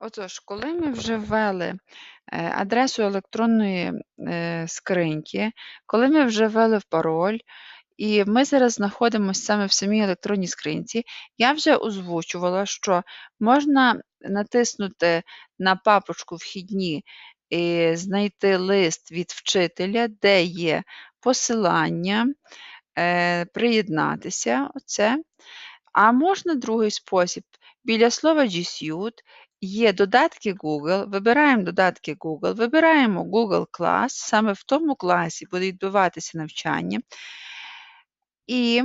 Отож, коли ми вже ввели е, адресу електронної е, скриньки, коли ми вже ввели пароль, і ми зараз знаходимося саме в самій електронній скринці, я вже озвучувала, що можна натиснути на папочку Вхідні і знайти лист від вчителя, де є посилання, е, приєднатися. Оце. А можна другий спосіб. Біля слова G Suite є додатки Google, вибираємо додатки Google, вибираємо Google Class, саме в тому класі буде відбуватися навчання. І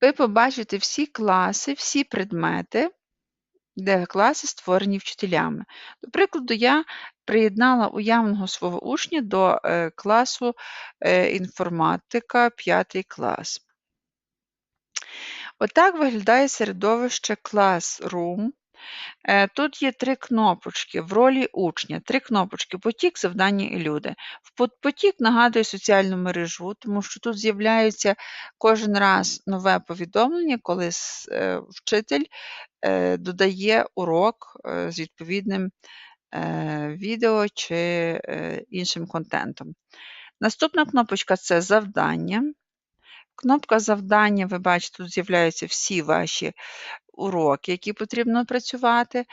ви побачите всі класи, всі предмети, де класи створені вчителями. До прикладу, я приєднала уявного свого учня до е, класу е, інформатика 5 клас. Отак виглядає середовище Classroom. Е, тут є три кнопочки в ролі учня, три кнопочки потік, завдання і люди. Потік нагадує соціальну мережу, тому що тут з'являється кожен раз нове повідомлення, коли е, вчитель е, додає урок з відповідним відео чи іншим контентом. Наступна кнопочка це завдання. Кнопка завдання, ви бачите, тут з'являються всі ваші уроки, які потрібно опрацювати.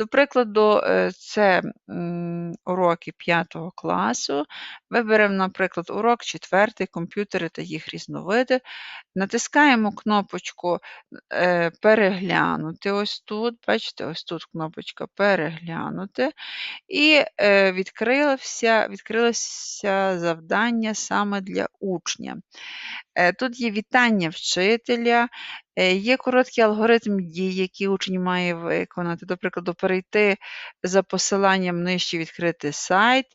До прикладу, е, це уроки 5 класу. Виберемо, наприклад, урок 4 комп'ютери та їх різновиди. Натискаємо кнопочку е, Переглянути. Ось тут, бачите, ось тут кнопочка Переглянути. І е, відкрилося, відкрилося завдання саме для учня. Тут є вітання вчителя, є короткий алгоритм дій, які учень має виконати, до прикладу, перейти за посиланням нижче відкрити сайт,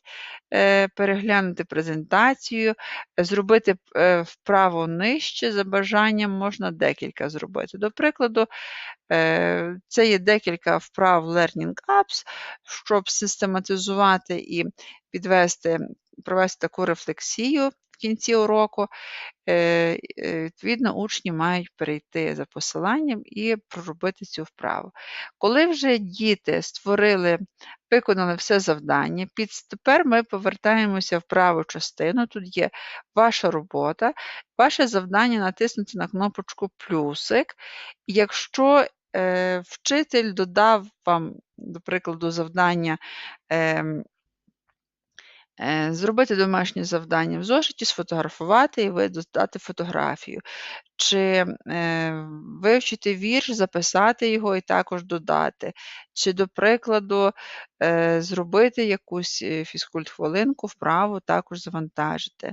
е, переглянути презентацію, зробити е, вправо нижче, за бажанням можна декілька зробити. До прикладу, це є декілька вправ Learning Apps, щоб систематизувати і підвести, провести таку рефлексію в кінці уроку. Е, е, відповідно, учні мають перейти за посиланням і проробити цю вправу. Коли вже діти створили, виконали все завдання, під, тепер ми повертаємося в праву частину, тут є ваша робота, ваше завдання натиснути на кнопочку плюсик. Якщо е, вчитель додав вам, до прикладу, завдання. Е, зробити домашнє завдання в зошиті, сфотографувати і видати фотографію. Чи е, вивчити вірш, записати його і також додати. Чи, до прикладу, е, зробити якусь фізкульт-хвилинку, вправу також завантажити.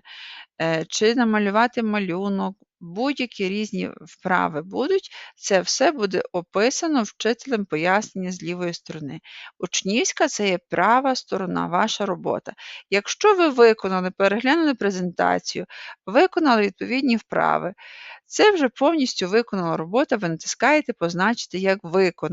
Чи намалювати малюнок, будь-які різні вправи будуть, це все буде описано вчителем пояснення з лівої сторони. Учнівська це є права сторона, ваша робота. Якщо ви виконали, переглянули презентацію, виконали відповідні вправи, це вже повністю виконана робота, ви натискаєте позначити як виконано.